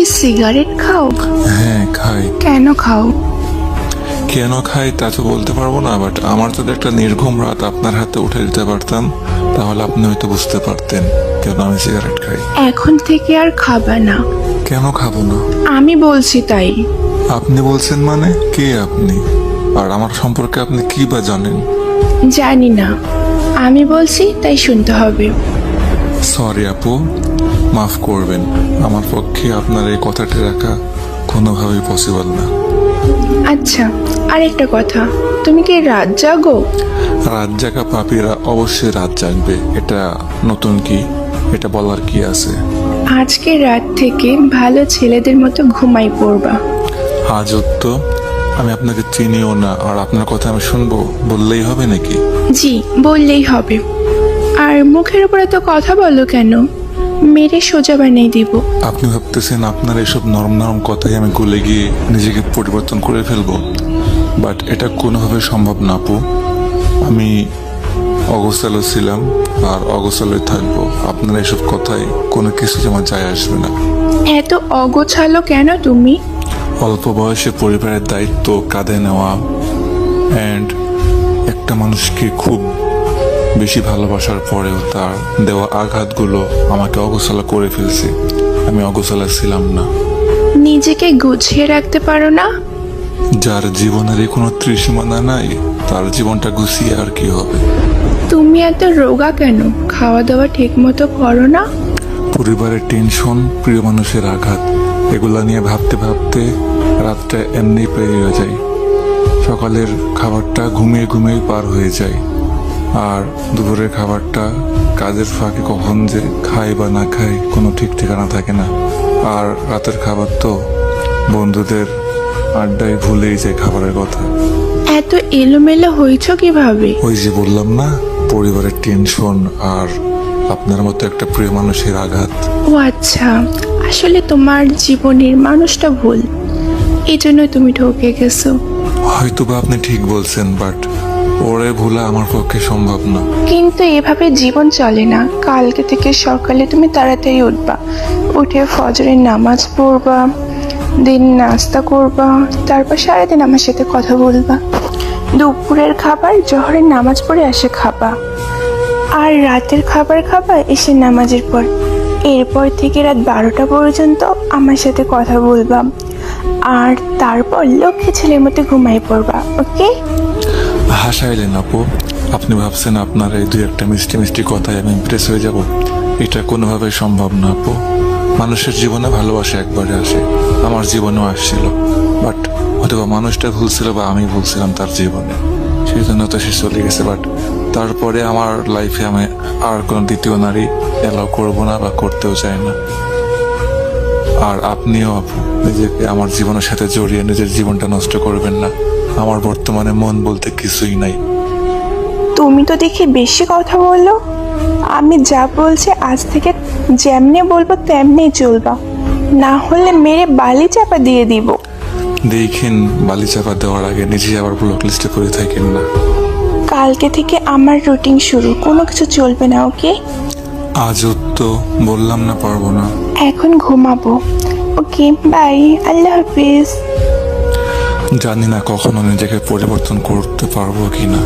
কি সিগারেট খাও? হ্যাঁ খাই। কেন খাও? কেন খাই তা তো বলতে পারব না বাট আমার যদি একটা নির্ঘুম রাত আপনার হাতে উঠে দিতে পারতাম তাহলে আপনি হয়তো বুঝতে পারতেন কেন আমি সিগারেট খাই। এখন থেকে আর খাবা না। কেন খাব না? আমি বলছি তাই। আপনি বলছেন মানে? কে আপনি? আর আমার সম্পর্কে আপনি কি বা জানেন? জানি না। আমি বলছি তাই শুনতে হবে। সরি আপু। মাফ করবেন। আমার পক্ষে আপনার এই কথাটি রাখা কোনোভাবেই পসিবল না। আচ্ছা আর একটা কথা। তুমি কি রাত জাগো রাত জাগা পাপীরা অবশ্যই রাত জাগবে। এটা নতুন কি? এটা বলার কি আছে? আজকে রাত থেকে ভালো ছেলেদের মতো ঘুমাই পড়বা। আজ তো আমি আপনাকে চিনিও না আর আপনার কথা আমি শুনব। বললেই হবে নাকি? জি বললেই হবে। আর মুখের উপরে তো কথা বলো কেন? মেরে সোজা বানিয়ে দিব। আপনি ভাবতেছেন আপনার এসব নরম নরম কথাই আমি গলে গিয়ে নিজেকে পরিবর্তন করে ফেলব? বাট এটা কোনোভাবে সম্ভব না আপু। আমি অগোছালো ছিলাম আর অগোছালোই থাকব। আপনার এসব কথাই কোনো কিছু আমার যায় আসবে না। এত অগোছালো কেন তুমি? অল্প বয়সে পরিবারের দায়িত্ব কাঁধে নেওয়া। অ্যান্ড একটা মানুষকে খুব বেশি ভালোবাসার পরেও তার দেওয়া আঘাতগুলো আমাকে অগোছালো করে ফেলছে। আমি অগোছালো ছিলাম না। নিজেকে গুছিয়ে রাখতে পারো না? যার জীবনের কোনো ত্রিসীমানা নাই তার জীবনটা গুছিয়ে আর কি হবে? তুমি এত রোগা কেন? খাওয়া দাওয়া ঠিক মতো করো না? পরিবারের টেনশন প্রিয় মানুষের আঘাত এগুলা নিয়ে ভাবতে ভাবতে রাতটা এমনি পেরিয়ে যায়। সকালের খাবারটা ঘুমিয়ে ঘুমিয়ে পার হয়ে যায়। আর দুপুরের খাবারটা কাজের ফাঁকে কখন যে খাই বা না খাই কোনো ঠিক ঠিকানা থাকে না। আর রাতের খাবার তো বন্ধুদের আড্ডায় ভুলেই যায় খাবারের কথা। এত এলোমেলো হয়েছ কীভাবে? ওই যে বললাম না পরিবারের টেনশন আর আপনার মতো একটা প্রিয় মানুষের আঘাত। ও আচ্ছা আসলে তোমার জীবনের মানুষটা ভুল। এই জন্য তুমি ঠকে গেছো। হয়তো বা আপনি ঠিক বলছেন বাট ওরে ভোলা আমার পক্ষে সম্ভব না। কিন্তু এভাবে জীবন চলে না। কালকে থেকে সকালে তুমি তাড়াতাড়ি উঠবা। উঠে ফজরের নামাজ পড়বা, দিন নাস্তা করবা, তারপর সারাদিন আমার সাথে কথা বলবা। দুপুরের খাবার, জহরের নামাজ পড়ে এসে খাবা। আর রাতের খাবার খাবা, এসে নামাজের পর। এরপর থেকে রাত বারোটা পর্যন্ত আমার সাথে কথা বলবা। আর তারপর লক্ষ্মী ছেলের মতো ঘুমাই পড়বা, ওকে? হাসাইলেন, আপু, আপনি ভাবছেন আপনার এই দুই একটা মিষ্টি মিষ্টি কথায় আমি ইমপ্রেস হয়ে যাব? এটা কোনোভাবে সম্ভব না, আপু। মানুষের জীবনে ভালোবাসা একবারে আসে। আমার জীবনেও আসছিল। বাট হয়তো মানুষটা ভুল ছিল বা আমি ভুলছিলাম তার জীবনে। সেই জন্য তো সে চলে গেছে। বাট তারপরে আমার লাইফে আমি আর কোনো দ্বিতীয় নারী এলাও করব না বা করতেও চাই না। আর আপনিও, আপু, নিজেকে আমার জীবনের সাথে জড়িয়ে নিজের জীবনটা নষ্ট করবেন না। আমার বর্তমানে মন বলতে কিছুই নাই। তুমি তো দেখি বেশি কথা বলল। আমি যা বলছি আজ থেকে যেমনি বলব তেমনি চলবা। না হলে মেরে বালি চাপা দিয়ে দিব। দেখেন বালি চাপা দেওয়ার আগে নিজে আবার ব্লক লিস্টে করে থাকেন না। কালকে থেকে আমার রুটিন শুরু কোনো কিছু চলবে না ওকে? আজও তো বললাম না পারব না। এখন ঘুমাবো। ওকে বাই আল্লাহ হাফিজ। জানি না কখনো নিজেকে পরিবর্তন করতে পারব কি না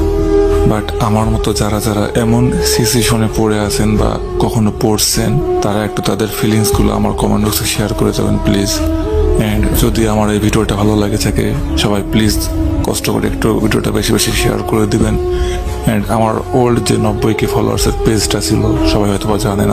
বাট আমার মতো যারা যারা এমন সিচুয়েশনে পড়ে আছেন বা কখনো পড়ছেন, তারা একটু তাদের ফিলিংসগুলো আমার কমেন্ট বক্সে শেয়ার করে যাবেন প্লিজ অ্যান্ড যদি আমার এই ভিডিওটা ভালো লাগে থাকে, সবাই প্লিজ কষ্ট করে একটু ভিডিওটা বেশি বেশি শেয়ার করে দিবেন। অ্যান্ড আমার ওল্ড যে নব্বই কে ফলোয়ার্সের পেজটা ছিল, সবাই হয়তো বা জানেন